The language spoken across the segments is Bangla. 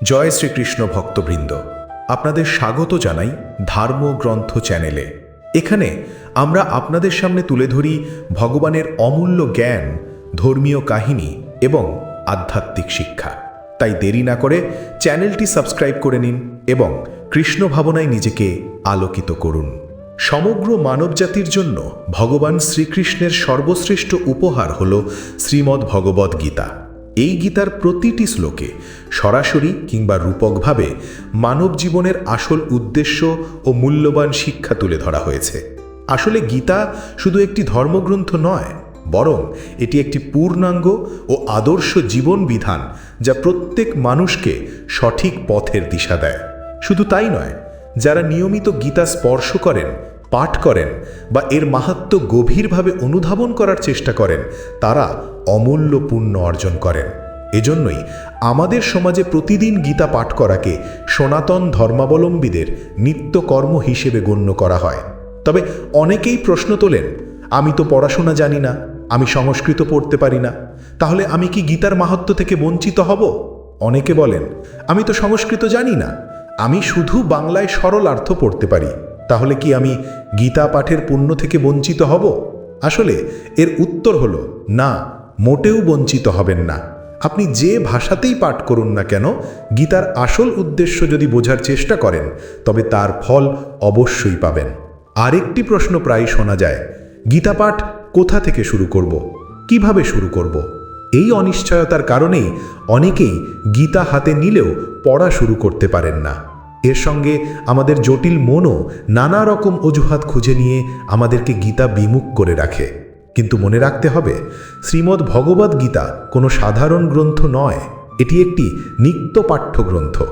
জয় শ্রীকৃষ্ণ ভক্তবৃন্দ, আপনাদের স্বাগত জানাই ধর্মগ্রন্থ চ্যানেলে। এখানে আমরা আপনাদের সামনে তুলে ধরি ভগবানের অমূল্য জ্ঞান, ধর্মীয় কাহিনী এবং আধ্যাত্মিক শিক্ষা। তাই দেরি না করে চ্যানেলটি সাবস্ক্রাইব করে নিন এবং কৃষ্ণ ভাবনায় নিজেকে আলোকিত করুন। সমগ্র মানবজাতির জন্য ভগবান শ্রীকৃষ্ণের সর্বশ্রেষ্ঠ উপহার হল শ্রীমদ্ ভগবদ্ গীতা। এই গীতার প্রতিটি শ্লোকে সরাসরি কিংবা রূপকভাবে মানব জীবনের আসল উদ্দেশ্য ও মূল্যবান শিক্ষা তুলে ধরা হয়েছে। আসলে গীতা শুধু একটি ধর্মগ্রন্থ নয়, বরং এটি একটি পূর্ণাঙ্গ ও আদর্শ জীবন বিধান যা প্রত্যেক মানুষকে সঠিক পথের দিশা দেয়। শুধু তাই নয়, যারা নিয়মিত গীতা স্পর্শ করেন পাঠ করেন বা এর মাহাত্ম গভীরভাবে অনুধাবন করার চেষ্টা করেন, তারা অমূল্য পুণ্য অর্জন করেন। এজন্যই আমাদের সমাজে প্রতিদিন গীতা পাঠ করাকে সনাতন ধর্মাবলম্বীদের নিত্যকর্ম হিসেবে গণ্য করা হয়। তবে অনেকেই প্রশ্ন তোলেন, আমি তো পড়াশোনা জানি না, আমি সংস্কৃত পড়তে পারি না, তাহলে আমি কি গীতার মাহাত্ম থেকে বঞ্চিত হব? অনেকে বলেন, আমি তো সংস্কৃত জানি না, আমি শুধু বাংলায় সরল অর্থ পড়তে পারি। তাহলে কি আমি গীতা পাঠের পুণ্য থেকে বঞ্চিত হব? আসলে এর উত্তর হল, না, মোটেও বঞ্চিত হবেন না। আপনি যে ভাষাতেই পাঠ করুন না কেন, গীতার আসল উদ্দেশ্য যদি বোঝার চেষ্টা করেন, তবে তার ফল অবশ্যই পাবেন। আরেকটি প্রশ্ন প্রায় শোনা যায়, গীতা পাঠ কোথা থেকে শুরু করব? কীভাবে শুরু করব? এই অনিশ্চয়তার কারণেই অনেকেই গীতা হাতে নিলেও পড়া শুরু করতে পারেন না। এর সঙ্গে আমাদের জটিল মনও নানা রকম অজুহাত খুঁজে নিয়ে আমাদেরকে গীতা বিমুখ করে রাখে। কিন্তু মনে রাখতে হবে, শ্রীমদ্ ভগবদ্ গীতা কোনো সাধারণ গ্রন্থ নয়, এটি একটি নিত্য পাঠ্য গ্রন্থ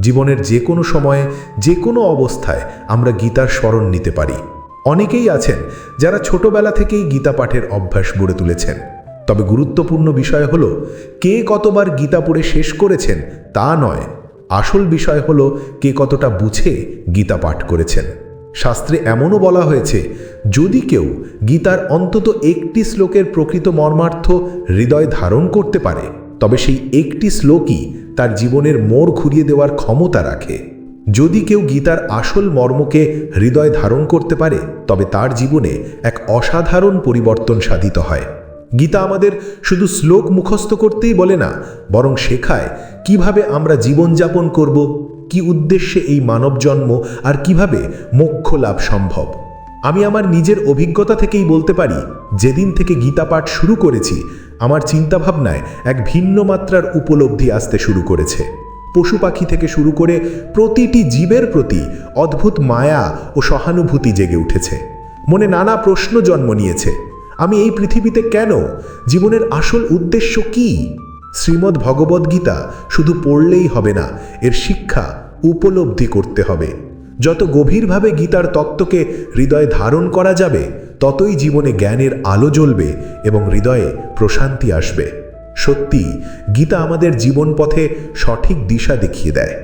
জীবনের যে কোনো সময়ে, যে কোনো অবস্থায় আমরা গীতার স্মরণ নিতে পারি। অনেকেই আছেন যারা ছোটবেলা থেকেই গীতা পাঠের অভ্যাস গড়ে তুলেছেন। তবে গুরুত্বপূর্ণ বিষয় হল, কে কতবার গীতা পড়ে শেষ করেছেন তা নয় আসল বিষয় হল কে কতটা বুঝে গীতা পাঠ করেছেন। শাস্ত্রে এমনও বলা হয়েছে, যদি কেউ গীতার অন্তত একটি শ্লোকের প্রকৃত মর্মার্থ হৃদয় ধারণ করতে পারে, তবে সেই একটি শ্লোকই তার জীবনের মোড় ঘুরিয়ে দেওয়ার ক্ষমতা রাখে। যদি কেউ গীতার আসল মর্মকে হৃদয় ধারণ করতে পারে, তবে তার জীবনে এক অসাধারণ পরিবর্তন সাধিত হয়। গীতা আমাদের শুধু শ্লোক মুখস্থ করতেই বলে না, বরং শেখায় কীভাবে আমরা জীবনযাপন করব, কি উদ্দেশ্যে এই মানব জন্ম, আর কীভাবে মোক্ষ লাভ সম্ভব। আমি আমার নিজের অভিজ্ঞতা থেকেই বলতে পারি, যেদিন থেকে গীতা পাঠ শুরু করেছি, আমার চিন্তাভাবনায় এক ভিন্ন মাত্রার উপলব্ধি আসতে শুরু করেছে। পশু পাখি থেকে শুরু করে প্রতিটি জীবের প্রতি অদ্ভুত মায়া ও সহানুভূতি জেগে উঠেছে। মনে নানা প্রশ্ন জন্ম নিয়েছে। আমি এই পৃথিবীতে কেন? জীবনের আসল উদ্দেশ্য কি? শ্রীমদ্ ভগবদ্গীতা শুধু পড়লেই হবে না, এর শিক্ষা উপলব্ধি করতে হবে। যত গভীরভাবে গীতার তত্ত্বকে হৃদয়ে ধারণ করা যাবে, ততই জীবনে জ্ঞানের আলো জ্বলবে এবং হৃদয়ে প্রশান্তি আসবে। সত্যি গীতা আমাদের জীবন পথে সঠিক দিশা দেখিয়ে দেয়।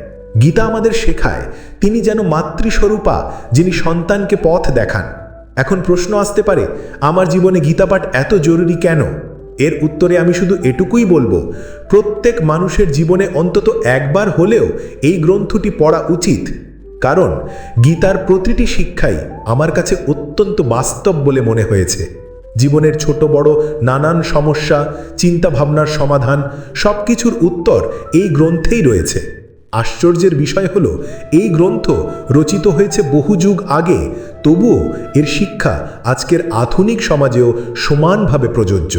গীতা আমাদের শেখায়, তিনি যেন মাতৃস্বরূপা, যিনি সন্তানকে পথ দেখান। এখন প্রশ্ন আসতে পারে, আমার জীবনে গীতাপাঠ এত জরুরি কেন? এর উত্তরে আমি শুধু এটুকুই বলব, প্রত্যেক মানুষের জীবনে অন্তত একবার হলেও এই গ্রন্থটি পড়া উচিত। কারণ গীতার প্রতিটি শিক্ষাই আমার কাছে অত্যন্ত বাস্তব বলে মনে হয়েছে। জীবনের ছোট বড় নানান সমস্যা, চিন্তাভাবনার সমাধান সব কিছুর উত্তর এই গ্রন্থেই রয়েছে। আশ্চর্যের বিষয় হলো, এই গ্রন্থ রচিত হয়েছে বহু যুগ আগে, তবুও এর শিক্ষা আজকের আধুনিক সমাজেও সমানভাবে প্রযোজ্য।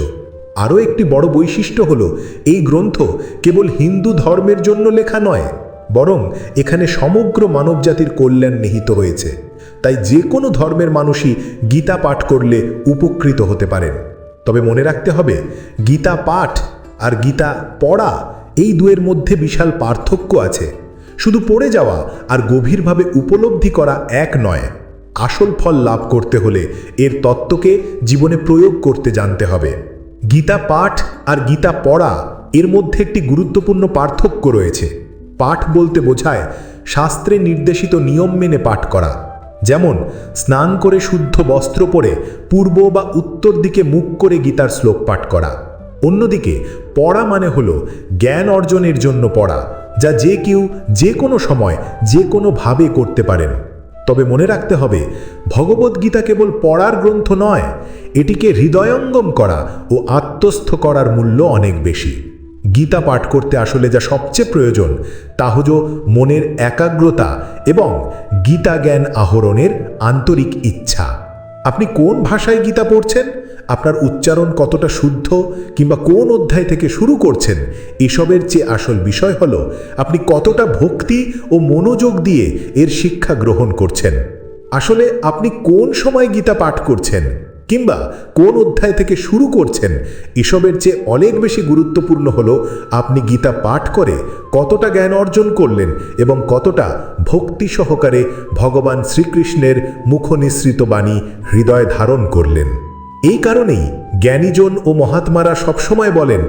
আরও একটি বড় বৈশিষ্ট্য হল, এই গ্রন্থ কেবল হিন্দু ধর্মের জন্য লেখা নয়, বরং এখানে সমগ্র মানবজাতির কল্যাণ নিহিত হয়েছে। তাই যে কোনো ধর্মের মানুষই গীতা পাঠ করলে উপকৃত হতে পারেন। তবে মনে রাখতে হবে, গীতা পাঠ আর গীতা পড়া এই দুয়ের মধ্যে বিশাল পার্থক্য আছে। শুধু পড়ে যাওয়া আর গভীরভাবে উপলব্ধি করা এক নয়। আসল ফল লাভ করতে হলে এর তত্ত্বকে জীবনে প্রয়োগ করতে জানতে হবে। গীতা পাঠ আর গীতা পড়া এর মধ্যে একটি গুরুত্বপূর্ণ পার্থক্য রয়েছে। পাঠ বলতে বোঝায় শাস্ত্রে নির্দেশিত নিয়ম মেনে পাঠ করা। যেমন, স্নান করে শুদ্ধ বস্ত্র পরে পূর্ব বা উত্তর দিকে মুখ করে গীতার শ্লোক পাঠ করা। অন্যদিকে পড়া মানে হলো জ্ঞান অর্জনের জন্য পড়া, যা যে কেউ যে কোনো সময় যে কোনোভাবে করতে পারেন। তবে মনে রাখতে হবে ভগবদ্গীতা কেবল পড়ার গ্রন্থ নয়, এটিকে হৃদয়ঙ্গম করা ও আত্মস্থ করার মূল্য অনেক বেশি। গীতা পাঠ করতে আসলে যা সবচেয়ে প্রয়োজন, তা হল মনের একাগ্রতা এবং গীতা জ্ঞান আহরণের আন্তরিক ইচ্ছা। আপনি কোন ভাষায় গীতা পড়ছেন? আপনার উচ্চারণ কতটা শুদ্ধ কিংবা কোন অধ্যায় থেকে শুরু করছেন, এসবের চেয়ে আসল বিষয় হল আপনি কতটা ভক্তি ও মনোযোগ দিয়ে এর শিক্ষা গ্রহণ করছেন। আসলে আপনি কোন সময় গীতা পাঠ করছেন কিংবা কোন অধ্যায় থেকে শুরু করছেন, এসবের চেয়ে অনেক বেশি গুরুত্বপূর্ণ হলো আপনি গীতা পাঠ করে কতটা জ্ঞান অর্জন করলেন এবং কতটা ভক্তি সহকারে ভগবান শ্রীকৃষ্ণের মুখনিসৃত বাণী হৃদয় ধারণ করলেন। এই কারণেই জ্ঞানীজন ও মহাত্মারা সবসময় বলেন,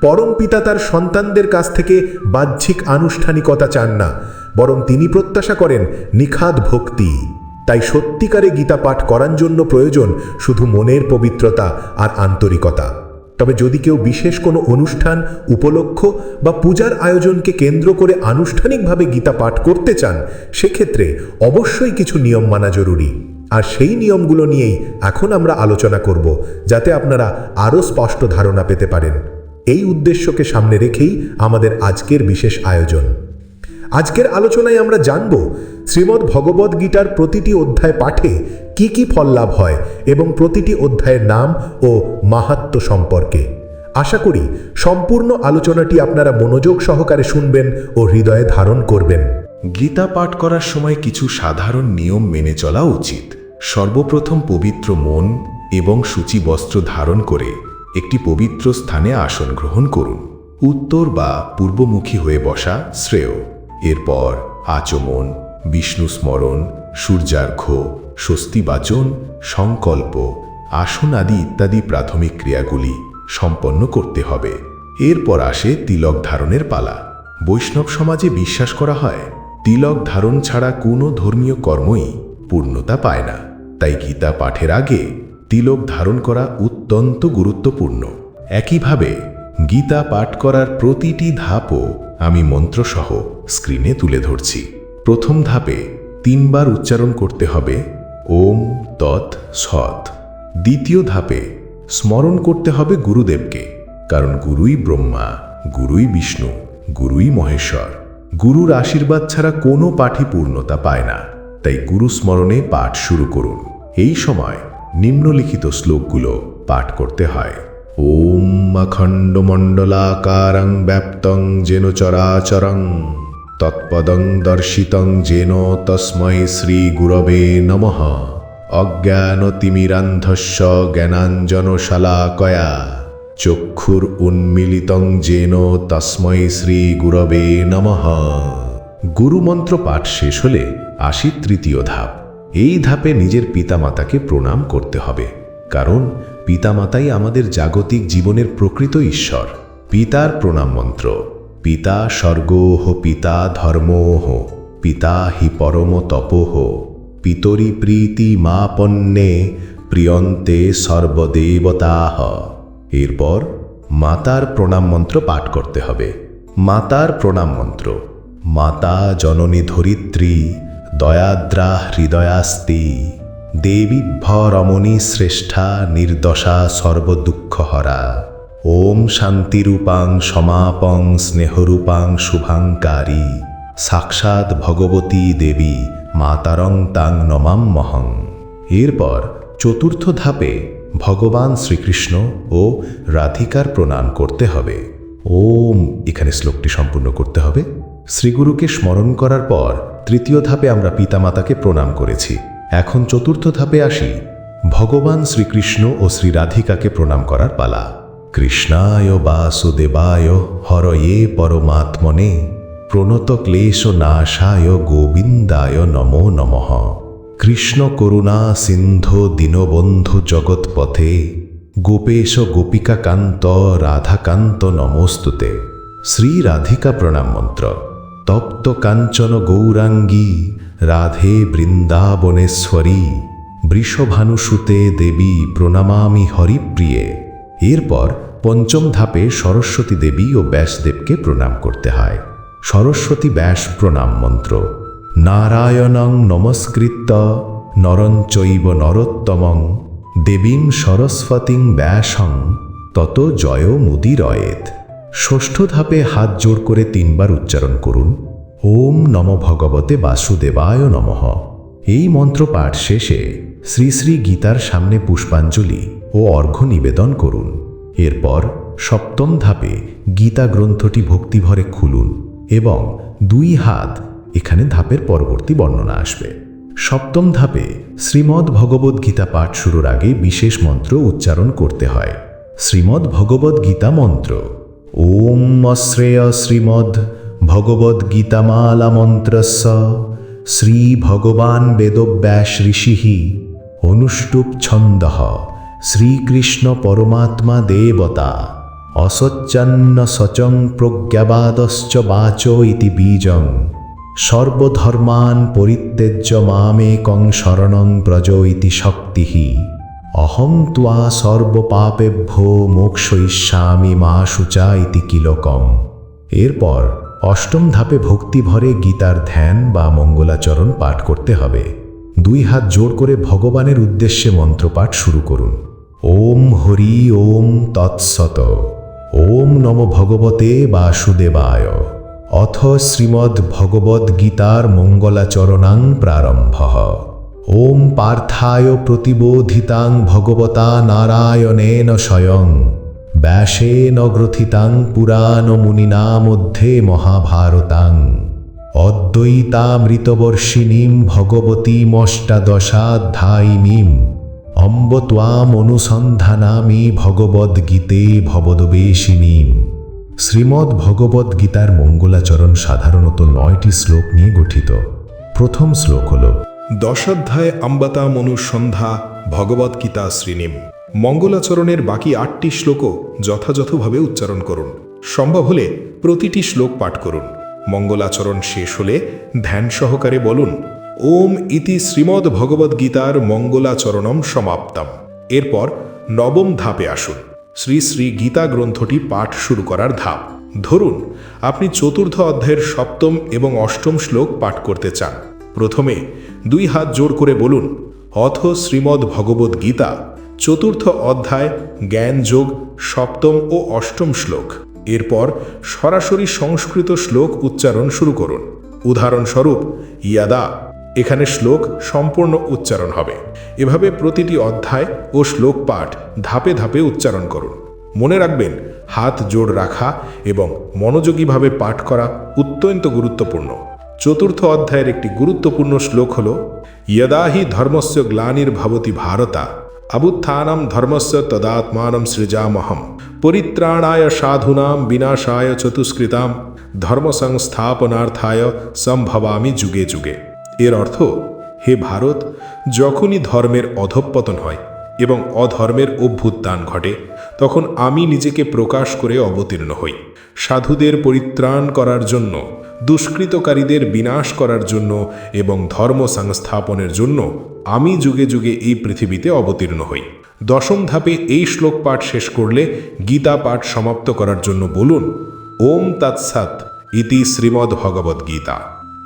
পরম পিতা তার সন্তানদের কাছ থেকে বাহ্যিক আনুষ্ঠানিকতা চান না, বরং তিনি প্রত্যাশা করেন নিখাদ ভক্তি। তাই সত্যিকারে গীতা পাঠ করার জন্য প্রয়োজন শুধু মনের পবিত্রতা আর আন্তরিকতা। তবে যদি কেউ বিশেষ কোনো অনুষ্ঠান, উপলক্ষ বা পূজার আয়োজনকে কেন্দ্র করে আনুষ্ঠানিকভাবে গীতা পাঠ করতে চান, সেক্ষেত্রে অবশ্যই কিছু নিয়ম মানা জরুরি। আর সেই নিয়মগুলো নিয়েই এখন আমরা আলোচনা করব, যাতে আপনারা আরও স্পষ্ট ধারণা পেতে পারেন। এই উদ্দেশ্যকে সামনে রেখেই আমাদের আজকের বিশেষ আয়োজন। আজকের আলোচনায় আমরা জানব, শ্রীমদ্ ভগবদ গীতার প্রতিটি অধ্যায় পাঠে কি কি ফল লাভ হয় এবং প্রতিটি অধ্যায়ের নাম ও মাহাত্ম সম্পর্কে। আশা করি সম্পূর্ণ আলোচনাটি আপনারা মনোযোগ সহকারে শুনবেন ও হৃদয়ে ধারণ করবেন। গীতা পাঠ করার সময় কিছু সাধারণ নিয়ম মেনে চলা উচিত। সর্বপ্রথম পবিত্র মন এবং সূচি বস্ত্র ধারণ করে একটি পবিত্র স্থানে আসন গ্রহণ করুন। উত্তর বা পূর্বমুখী হয়ে বসা শ্রেয়। এরপর আচমন, বিষ্ণু স্মরণ সূর্যার্ঘ্য স্বস্তিবাচন, সংকল্প, আসন আদি ইত্যাদি প্রাথমিক ক্রিয়াগুলি সম্পন্ন করতে হবে। এরপর আসে তিলক ধারণের পালা। বৈষ্ণব সমাজে বিশ্বাস করা হয়, তিলক ধারণ ছাড়া কোনো ধর্মীয় কর্মই পূর্ণতা পায় না। তাই গীতা পাঠের আগে তিলক ধারণ করা অত্যন্ত গুরুত্বপূর্ণ। একইভাবে গীতা পাঠ করার প্রতিটি ধাপও আমি মন্ত্রসহ স্ক্রিনে তুলে ধরছি। প্রথম ধাপে তিনবার উচ্চারণ করতে হবে, ওম তৎ সৎ। দ্বিতীয় ধাপে স্মরণ করতে হবে গুরুদেবকে, কারণ গুরুই ব্রহ্মা, গুরুই বিষ্ণু, গুরুই মহেশ্বর। গুরুর আশীর্বাদ ছাড়া কোনো পাঠই পূর্ণতা পায় না। তাই গুরুস্মরণে পাঠ শুরু করুন। এই সময় নিম্নলিখিত শ্লোকগুলো পাঠ করতে হয়। ওম অখণ্ডমণ্ডলাকারং ব্যাপ্তং যেন চরাচরং তৎপদং দর্শিতং যেন তস্মৈ শ্রী গুরবে নমঃ। অজ্ঞানতিমিরান্ধস্য জ্ঞানাঞ্জনশালাকয়া চক্ষুর উন্মিলিতং যেন তস্মৈ শ্রী গুরবে নমঃ। গুরুমন্ত্র পাঠ শেষ হলে আসি তৃতীয় ধাপ। এই ধাপে নিজের পিতামাতাকে প্রণাম করতে হবে। কারণ, পিতামাতাই আমাদের জাগতিক জীবনের প্রকৃত ঈশ্বর। পিতার প্রণাম মন্ত্র, পিতা স্বর্গ স্বর্গোহ, পিতা ধর্ম ধর্মোহ, পিতা হি পরম তপোহ, পিতরি প্রীতি মা পণ্যে প্রিয়ন্তে সর্বদেবতাহ। এরপর, মাতার প্রণাম মন্ত্র পাঠ করতে হবে। মাতার প্রণাম মন্ত্র, মাতা জননী ধরিত্রী দয়াদ্রা হৃদয়াস্তি দেবীভ্য রমণী শ্রেষ্ঠা নির্দশা সর্বদুঃখহরা। ওম শান্তিরূপাং সমাপং স্নেহরূপাং শুভাঙ্কারী। সাক্ষাৎ ভগবতী দেবী মাতারং তাং নমাম মহং। এরপর চতুর্থ ধাপে ভগবান শ্রীকৃষ্ণ ও রাধিকার প্রণাম করতে হবে। ওম, এখানে শ্লোকটি সম্পূর্ণ করতে হবে। শ্রীগুরুকে স্মরণ করার পর তৃতীয় ধাপে আমরা পিতামাতাকে প্রণাম করেছি। এখন চতুর্থ ধাপে আসি। ভগবান শ্রীকৃষ্ণ ও শ্রী রাধিকাকে প্রণাম করার পালা। কৃষ্ণায় বাসুদেবায় হরয়ে পরমাত্মনে প্রণত ক্লেশ নাশায় গোবিন্দায় নমো নমঃ। কৃষ্ণ করুণা সিন্ধু দীনবন্ধু জগৎপথে গোপেশ গোপিকাকান্ত রাধাকান্ত নমস্তুতে। শ্রী রাধিকা প্রণাম মন্ত্র। তপ্ত কাঞ্চন গৌরাঙ্গী, রাধে বৃন্দাবনেশ্বরী, বৃষভানুসুতে দেবী প্রণামামি হরিপ্রিয়ে। এরপর পঞ্চম ধাপে সরস্বতী দেবী ও ব্যাসদেবকে প্রণাম করতে হয়। সরস্বতী ব্যাস প্রণাম মন্ত্র। নারায়ণং নমস্কৃত্য নরঞ্চৈব নরোত্তমং দেবীং সরস্বতীং ব্যাসং, তত জয় মুদিরয়েত। ষষ্ঠ ধাপে হাত জোড় করে তিনবার উচ্চারণ করুন। ওম নম ভগবতে বাসুদেবায় নমঃ। এই মন্ত্র পাঠ শেষে শ্রী শ্রী গীতার সামনে পুষ্পাঞ্জলি ও অর্ঘ্য নিবেদন করুন। এরপর সপ্তম ধাপে গীতা গ্রন্থটি ভক্তিভরে খুলুন এবং দুই হাত এখানে ধাপের পরবর্তী বর্ণনা আসবে। সপ্তম ধাপে শ্রীমদ্ ভগবদ্ গীতা পাঠ শুরুর আগে বিশেষ মন্ত্র উচ্চারণ করতে হয়। শ্রীমদ্ ভগবদ্ গীতা মন্ত্র। ওম অশ্রেয় শ্রীমদ্ ভগবদ্ গীতামালা মন্ত্রস্য। শ্রী ভগবান বেদব্যাস ঋষিঃ অনুষ্টুপ ছন্দ। শ্রীকৃষ্ণ পরমাত্মা দেবতা। অসচ্ছন্ন সচং প্রজ্ঞাবাদশ্চ বাচ ইতি বীজং। সর্বধর্মান পরিত্যজ্য মামেকং শরণং ব্রজ ইতি শক্তিঃ। অহং ত্বা সর্বপাপেভ্যো মোক্ষয়িষ্যামি মা শুচা ইতি কিলকম। এরপর অষ্টম ধাপে ভক্তি ভরে গীতার ধ্যান বা মঙ্গলাচরণ পাঠ করতে হবে। দুই হাত জোড় করে ভগবানের উদ্দেশ্যে মন্ত্রপাঠ শুরু করুন। ওম হরি ওম তৎসত। ওম নম ভগবতে বাসুদেবায়। অথ শ্রীমদ্ ভগবদ্গীতার মঙ্গলাচরণাং প্রারম্ভ। ওম পার্থায় প্রতিবোধিতাং ভগবতা নারায়ণেন স্বয়ং। ব্যাসেন গ্রথিতাং পুরাণমুনিনা মধ্যে মহাভারতাং। অদ্বৈতামৃতবর্ষিণীম ভগবতীমষ্টাদশাধ্যায়িনীম। অম্ব ত্বাম অনুসন্ধানামি ভগবদ্গীতে ভবদবেশিনীম। শ্রীমদ্ ভগবদ্গীতার মঙ্গলাচরণ সাধারণত নয়টি শ্লোক নিয়ে গঠিত। প্রথম শ্লোক হল দশাধ্যায় আম্বাতা মনুসন্ধ্যা ভগবদ্গীতা শ্রীনিম। মঙ্গলাচরণের বাকি আটটি শ্লোকও যথাযথভাবে উচ্চারণ করুন। সম্ভব হলে প্রতিটি শ্লোক পাঠ করুন। মঙ্গলাচরণ শেষ হলে ধ্যান সহকারে বলুন, ওম ইতি শ্রীমদ্ ভগবদ্গীতার মঙ্গলাচরণম সমাপ্তম। এরপর নবম ধাপে আসুন। শ্রী শ্রী গীতা গ্রন্থটি পাঠ শুরু করার ধাপ। ধরুন, আপনি চতুর্থ অধ্যায়ের সপ্তম এবং অষ্টম শ্লোক পাঠ করতে চান। প্রথমে দুই হাত জোড় করে বলুন, অথ শ্রীমদ্ ভগবদ্ গীতা, চতুর্থ অধ্যায়, জ্ঞান যোগ, সপ্তম ও অষ্টম শ্লোক। এরপর সরাসরি সংস্কৃত শ্লোক উচ্চারণ শুরু করুন। উদাহরণস্বরূপ, ইয়াদা, এখানে শ্লোক সম্পূর্ণ উচ্চারণ হবে। এভাবে প্রতিটি অধ্যায় ও শ্লোক পাঠ ধাপে ধাপে উচ্চারণ করুন। মনে রাখবেন, হাত জোড় রাখা এবং মনোযোগীভাবে পাঠ করা অত্যন্ত গুরুত্বপূর্ণ। চতুর্থ অধ্যায়ের একটি গুরুত্বপূর্ণ শ্লোক হল ইয়দাহি ধর্মস্য গ্লানির ভবতি ভারতা অবুত্থানম ধর্মস্য তদাত্মানম সৃজামহম পরিত্রাণায় সাধুনাম বিনাশায় চতুষ্কৃতাম ধর্ম সংস্থাপনার্থায় সম্ভবামি যুগে যুগে এর অর্থ, হে ভারত, যখনই ধর্মের অধঃপতন হয় এবং অধর্মের অভ্যুত্থান ঘটে, তখন আমি নিজেকে প্রকাশ করে অবতীর্ণ হই। সাধুদের পরিত্রাণ করার জন্য দুষ্কৃতকারীদের বিনাশ করার জন্য এবং ধর্ম সংস্থাপনের জন্য আমি যুগে যুগে এই পৃথিবীতে অবতীর্ণ হই। দশম ধাপে এই শ্লোক পাঠ শেষ করলে গীতা পাঠ সমাপ্ত করার জন্য বলুন, ওম তৎসাৎ ইতি শ্রীমদ্ ভগবদ্ গীতা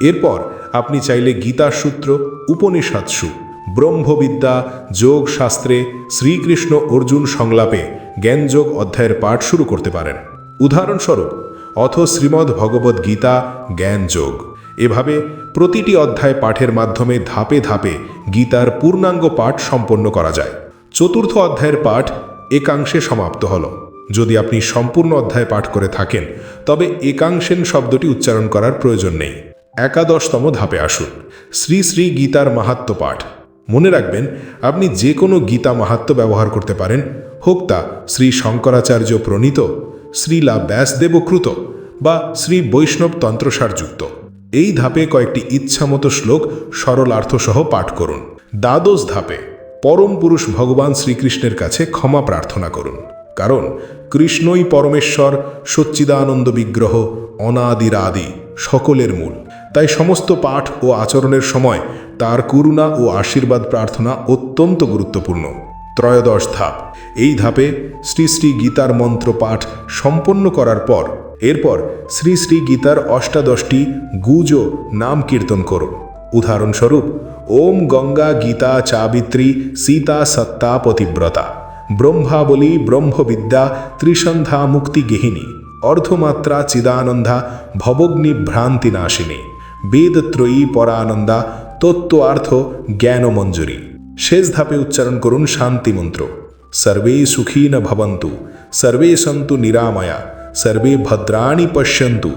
এরপর আপনি চাইলে গীতা সূত্র উপনিষৎসু ব্রহ্মবিদ্যা যোগ শাস্ত্রে শ্রীকৃষ্ণ অর্জুন সংলাপে জ্ঞানযোগ অধ্যায়ের পাঠ শুরু করতে পারেন। উদাহরণস্বরূপ অথ শ্রীমদ্ ভগবদ্ গীতা জ্ঞানযোগ। এভাবে প্রতিটি অধ্যায় পাঠের মাধ্যমে ধাপে ধাপে গীতার পূর্ণাঙ্গ পাঠ সম্পন্ন করা যায়। চতুর্থ অধ্যায়ের পাঠ একাংশে সমাপ্ত হল। যদি আপনি সম্পূর্ণ অধ্যায় পাঠ করে থাকেন, তবে একাংশেন শব্দটি উচ্চারণ করার প্রয়োজন নেই। একাদশতম ধাপে আসুন। শ্রী শ্রী গীতার মাহাত্ম পাঠ। মনে রাখবেন, আপনি যে কোনো গীতা মাহাত্ম ব্যবহার করতে পারেন। হোক তা শ্রী শঙ্করাচার্য প্রণীত শ্রীলা ব্যাসদেবকৃত বা শ্রী বৈষ্ণব তন্ত্রসারযুক্ত এই ধাপে কয়েকটি ইচ্ছামতো শ্লোক সরলার্থসহ পাঠ করুন। দ্বাদশ ধাপে পরম পুরুষ ভগবান শ্রীকৃষ্ণের কাছে ক্ষমা প্রার্থনা করুন। কারণ কৃষ্ণই পরমেশ্বর, সচ্চিদানন্দ বিগ্রহ, অনাদিরাদি সকলের মূল। তাই সমস্ত পাঠ ও আচরণের সময় তার করুণা ও আশীর্বাদ প্রার্থনা অত্যন্ত গুরুত্বপূর্ণ। ত্রয়োদশ ধাপ। এই ধাপে শ্রী শ্রী গীতার মন্ত্র পাঠ সম্পন্ন করার পর, এরপর শ্রী শ্রী গীতার অষ্টাদশটি গুজ নাম কীর্তন করুন। উদাহরণস্বরূপ, ওম গঙ্গা গীতা চাবিত্রী সীতা সত্তা পতিব্রতা, ব্রহ্মাবলী ব্রহ্মবিদ্যা ত্রিসন্ধ্যা মুক্তিগেহিনী অর্ধমাত্রা চিদানন্দা ভবগ্নি ভ্রান্তি নাশিনী বেদত্রয়ী পরানন্দা তত্ত্বার্থ জ্ঞানমঞ্জুরি। শেষ ধাপে উচ্চারণ করুন শান্তি মন্ত্র। সর্বে সুখী ন ভবন্তু, সর্বে সন্তু নিরাময়া, সর্বে ভদ্রাণী পশ্যন্তু,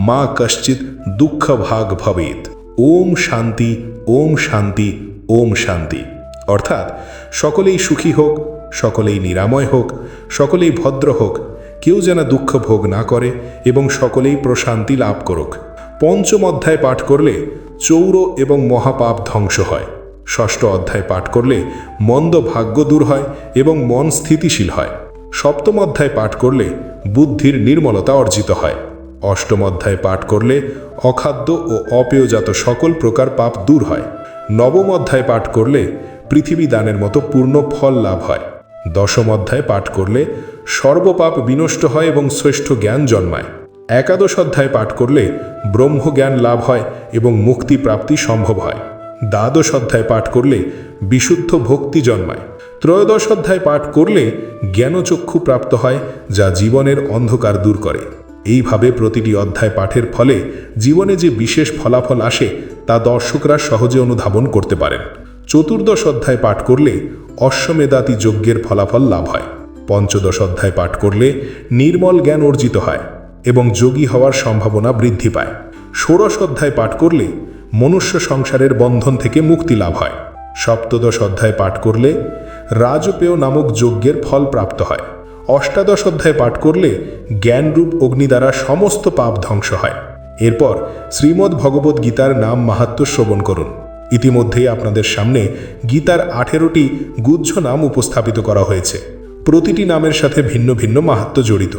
মা কশ্চিৎ দুঃখ ভাগ ভবেত ওম শান্তি ওম শান্তি ওম শান্তি। অর্থাৎ সকলেই সুখী হোক, সকলেই নিরাময় হোক, সকলেই ভদ্র হোক, কেউ যেন দুঃখ ভোগ না করে এবং সকলেই প্রশান্তি লাভ করুক। পঞ্চম অধ্যায় পাঠ করলে চৌর এবং মহাপাপ ধ্বংস হয়। ষষ্ঠ অধ্যায় পাঠ করলে মন্দ ভাগ্য দূর হয় এবং মন স্থিতিশীল হয়। সপ্তম অধ্যায় পাঠ করলে বুদ্ধির নির্মলতা অর্জিত হয়। অষ্টম অধ্যায় পাঠ করলে অখাদ্য ও অপেয়জাত সকল প্রকার পাপ দূর হয়। নবম অধ্যায় পাঠ করলে পৃথিবী দানের মতো পূর্ণ ফল লাভ হয়। দশম অধ্যায় পাঠ করলে সর্বপাপ বিনষ্ট হয় এবং শ্রেষ্ঠ জ্ঞান জন্মায়। একাদশ অধ্যায় পাঠ করলে ব্রহ্মজ্ঞান লাভ হয় এবং মুক্তি প্রাপ্তি সম্ভব হয়। দ্বাদশ অধ্যায় পাঠ করলে বিশুদ্ধ ভক্তি জন্মায়। ত্রয়োদশ অধ্যায় পাঠ করলে জ্ঞানচক্ষু প্রাপ্ত হয়, যা জীবনের অন্ধকার দূর করে। এইভাবে প্রতিটি অধ্যায় পাঠের ফলে জীবনে যে বিশেষ ফলাফল আসে, তা দর্শকরা সহজে অনুধাবন করতে পারেন। চতুর্দশ অধ্যায় পাঠ করলে অশ্বমেধাতি যজ্ঞের ফলাফল লাভ হয়। পঞ্চদশ অধ্যায় পাঠ করলে নির্মল জ্ঞান অর্জিত হয় এবং যোগী হওয়ার সম্ভাবনা বৃদ্ধি পায়। ষোড়শ অধ্যায় পাঠ করলে মনুষ্য সংসারের বন্ধন থেকে মুক্তি লাভ হয়। সপ্তদশ অধ্যায় পাঠ করলে রাজপেয় নামক যজ্ঞের ফল প্রাপ্ত হয়। অষ্টাদশ অধ্যায় পাঠ করলে জ্ঞানরূপ অগ্নি দ্বারা সমস্ত পাপ ধ্বংস হয়। এরপর শ্রীমদ্ ভগবত গীতার নাম মাহাত্ম শ্রবণ করুন। ইতিমধ্যেই আপনাদের সামনে গীতার আঠেরোটি গুজ্জ নাম উপস্থাপিত করা হয়েছে। প্রতিটি নামের সাথে ভিন্ন ভিন্ন মাহাত্ম জড়িত।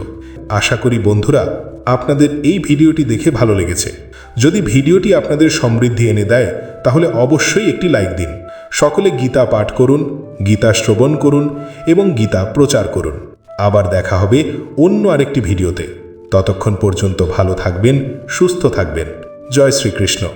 আশা করি বন্ধুরা আপনাদের এই ভিডিওটি দেখে ভালো লেগেছে। যদি ভিডিওটি আপনাদের সমৃদ্ধি এনে দেয়, তাহলে অবশ্যই একটি লাইক দিন। সকলে গীতা পাঠ করুন, গীতা শ্রবণ করুন এবং গীতা প্রচার করুন। আবার দেখা হবে অন্য আরেকটি ভিডিওতে। ততক্ষণ পর্যন্ত ভালো থাকবেন, সুস্থ থাকবেন। জয় শ্রীকৃষ্ণ।